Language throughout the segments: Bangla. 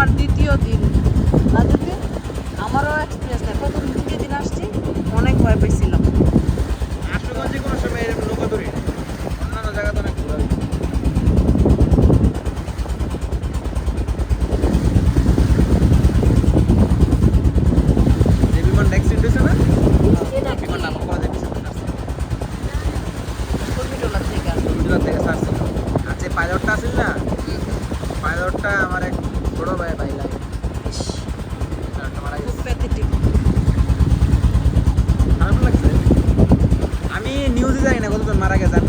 আমার দ্বিতীয় দিন। আমারও এক্সপিরিয়েন্স নেই। প্রথম দ্বিতীয় দিন আসছি অনেক ভয় পেয়েছিলাম জানি না কতজন মারা গেছে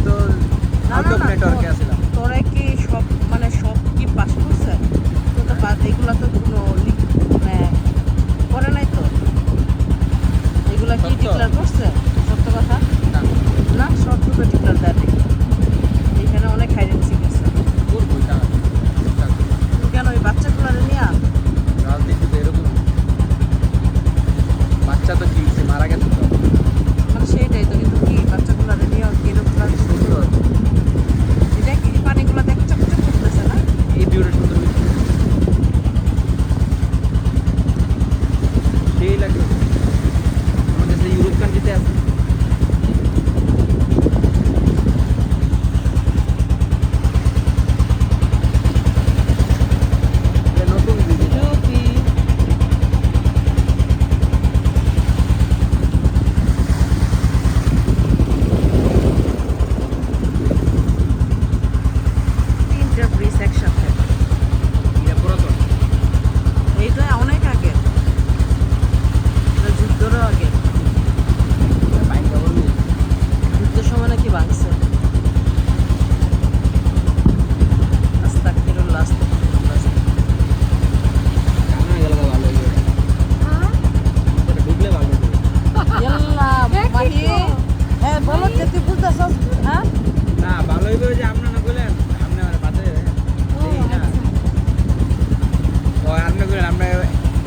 করতেছস হ্যাঁ? না ভালোই করে যে আপনি না বলেন আপনি আমার পাশে ও আপনি আচ্ছা। বলেন আমরা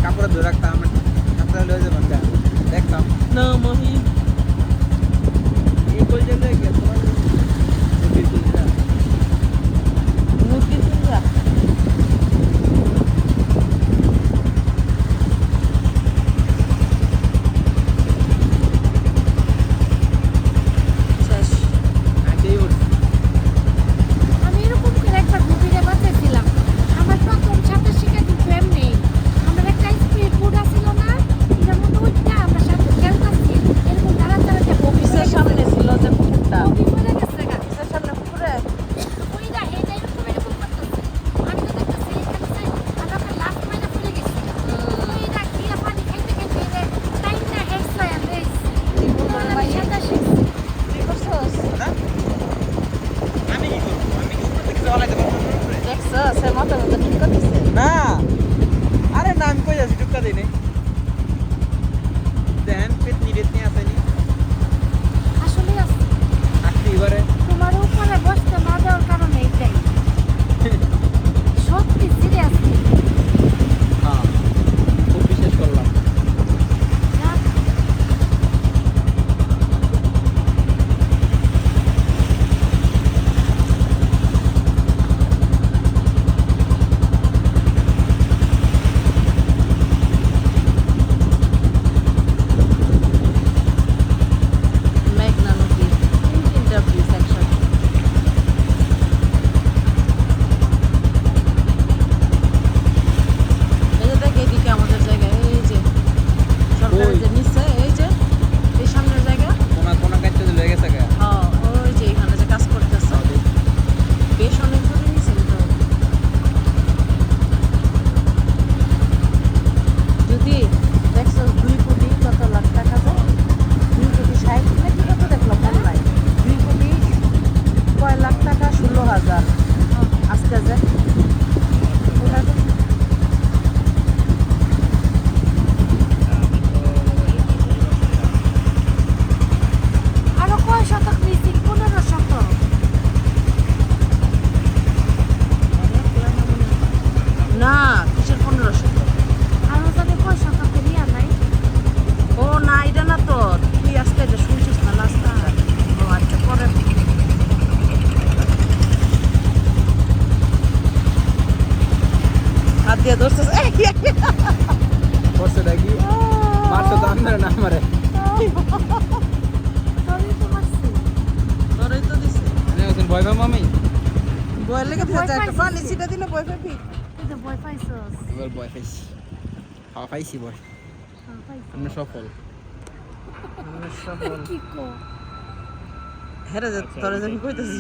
কাপড় ধরে রাখতাম আমরা কাপড় লয়ে যাবেন দেখতাম। না মহি। দিয়ে ধরতেছে করছে দেখি মারছে তো আপনার না আমারে ভয় পাম আমি লেগে ভয় একটা পাইছিস পানি তুই। ছিটা দিলে বয় পাবি ভয় পাইছস এবার ভয় পাইছি ভয় হ্যাঁ। আমরা সফল কি কো হেরে যে তোরে যখন কইতেছি